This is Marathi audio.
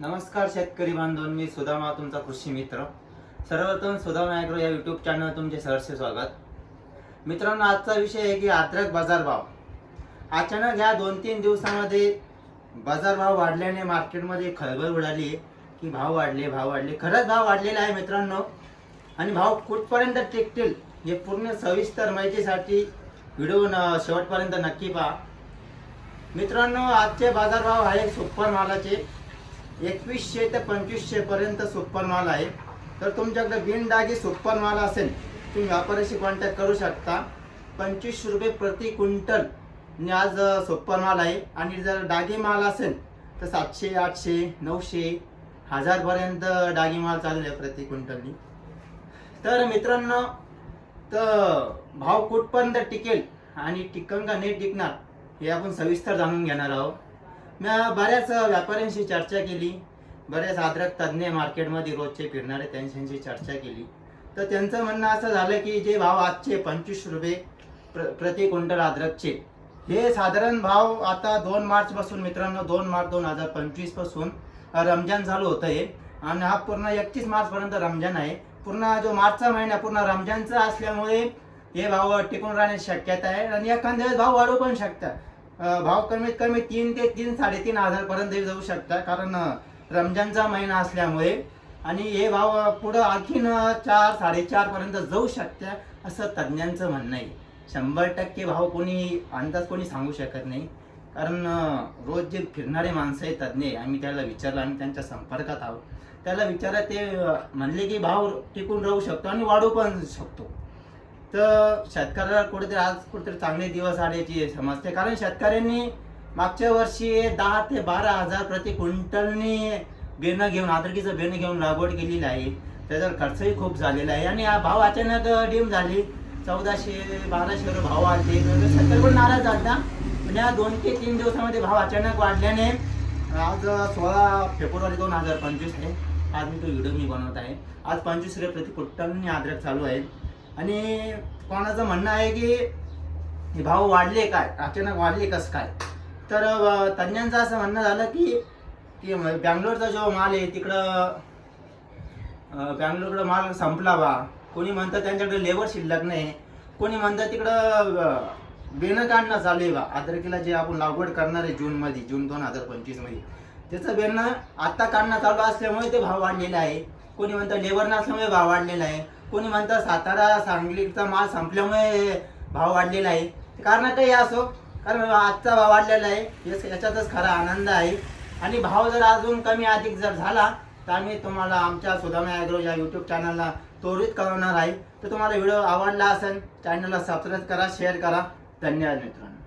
नमस्कार शेतकरी बांधव मी सुदामा तुमचा कृषी मित्र. सर्वप्रथम सुदामा ॲग्रो या यूट्यूब चॅनल तुमचे सहर्ष स्वागत. मित्रांनो आजचा विषय आहे की अद्रक बाजारभाव अचानक ह्या दोन तीन दिवसामध्ये बाजारभाव वाढल्याने मार्केटमध्ये खळबळ उडाली आहे की भाव वाढले भाव वाढले. खरंच भाव वाढलेला आहे मित्रांनो. आणि भाव कुठपर्यंत टिकतील हे पूर्ण सविस्तर माहितीसाठी व्हिडिओ न शेवटपर्यंत नक्की पहा. मित्रांनो आजचे बाजारभाव आहे सुपर मालाचे. एकवीसशे ते पंचवीसशे पर्यंत सुपर माल आहे. तर तुमच्याकडे बिनडागी सुपर माल असेल तुम्ही व्यापाऱ्याशी कॉन्टॅक्ट करू शकता. पंचवीस रुपये प्रति क्विंटल आज अ, सुपर माल आहे. आणि जर डागी माल असेल तर सातशे आठशे नऊशे हजारपर्यंत डागी माल चालू आहे प्रति क्विंटलनी. तर मित्रांनो तर भाव कुठपर्यंत टिकेल आणि टिकन का नाही टिकणार हे आपण सविस्तर जाणून घेणार आहोत. मी बऱ्याच व्यापाऱ्यांशी चर्चा केली. बऱ्याच अद्रक तज्ज्ञ मार्केटमध्ये रोजचे फिरणारे त्यांच्याशी चर्चा केली. तर त्यांचं म्हणणं असं झालं की जे भाव आजचे पंचवीस रुपये प्र प्रति क्विंटल अद्रकचे हे साधारण भाव आता दोन मार्च पासून मित्रांनो दोन मार्च दोन हजार पंचवीसपासून रमजान चालू होतं आहे आणि हा पूर्ण एकतीस मार्च पर्यंत रमजान आहे. पूर्ण जो मार्चचा महिना पूर्ण रमजानचा असल्यामुळे हे भाव टिकून राहण्याची शक्यता आहे. आणि एखाद्या वेळेस भाव वाढू पण शकतात. भाव कमीत कमी तीन ते तीन साडेतीन हजारपर्यंत जाऊ शकतात. कारण रमजानचा महिना असल्यामुळे आणि हे भाव पुढं आणखीन चार साडेचार पर्यंत जाऊ शकते असं तज्ज्ञांचं म्हणणं आहे. शंभर टक्के भाव कोणी अंदाज कोणी सांगू शकत नाही. कारण रोज जे फिरणारे माणसं आहेत तज्ज्ञ आम्ही त्याला विचारलं आम्ही त्यांच्या संपर्कात आहोत. त्याला विचारा ते म्हणले की भाव टिकून राहू शकतो आणि वाढू पण शकतो. तर शेतकऱ्याला कुठेतरी आज कुठेतरी चांगले दिवस आल्याची समजते. कारण शेतकऱ्यांनी मागच्या वर्षी दहा ते बारा हजार प्रति क्विंटलनी बेणं घेऊन आदरकीचं बेणं घेऊन लागवड केलेली आहे. त्याचा खर्चही खूप झालेला आहे. आणि हा भाव अचानक डीम झाली. चौदाशे बाराशे रुपये भाव आले शेतकरी पण नाराज झाला पण या दोन ते तीन दिवसामध्ये भाव अचानक वाढल्याने आज सोळा फेब्रुवारी दोन हजार पंचवीस आहे. आज मी तो व्हिडिओ मी बनवत आहे. आज पंचवीस रुपये प्रति क्विंटलनी आद्रक चालू आहे. आणि कोणाचं म्हणणं आहे की हे भाव वाढले काय? अचानक वाढले कसं काय? तर अं, तज्ज्ञांचं असं म्हणणं झालं की की बँगलोरचा जो माल आहे तिकडं बँगलोरकडं माल संपला बा. कोणी म्हणतं त्यांच्याकडे लेबर शिल्लक नाही. कोणी म्हणतं तिकडं बेणं काढणं चालू आहे बा. अद्रकीला जे आपण लागवड करणार आहे जूनमध्ये जून दोन हजार पंचवीसमध्ये त्याचं बेणं आत्ता काढणं चालू असल्यामुळे ते भाव वाढलेले आहे. कोणी म्हणतं लेबर नसल्यामुळे भाव वाढलेला आहे. कोणी म्हणतं सातारा सांगलीचा माल संपल्यामुळे भाव वाढलेला आहे. कारण काही असो कारण आजचा भाव वाढलेला आहे. याच्यातच खरा आनंद आहे. आणि भाव जर अजून कमी अधिक जर झाला तर आम्ही तुम्हाला आमच्या सुदामा ॲग्रो या यूट्यूब चॅनलला त्वरित कळवणार आहे. तर तुम्हाला व्हिडिओ आवडला असेल चॅनलला सबस्क्राईब करा शेअर करा. धन्यवाद मित्रांनो.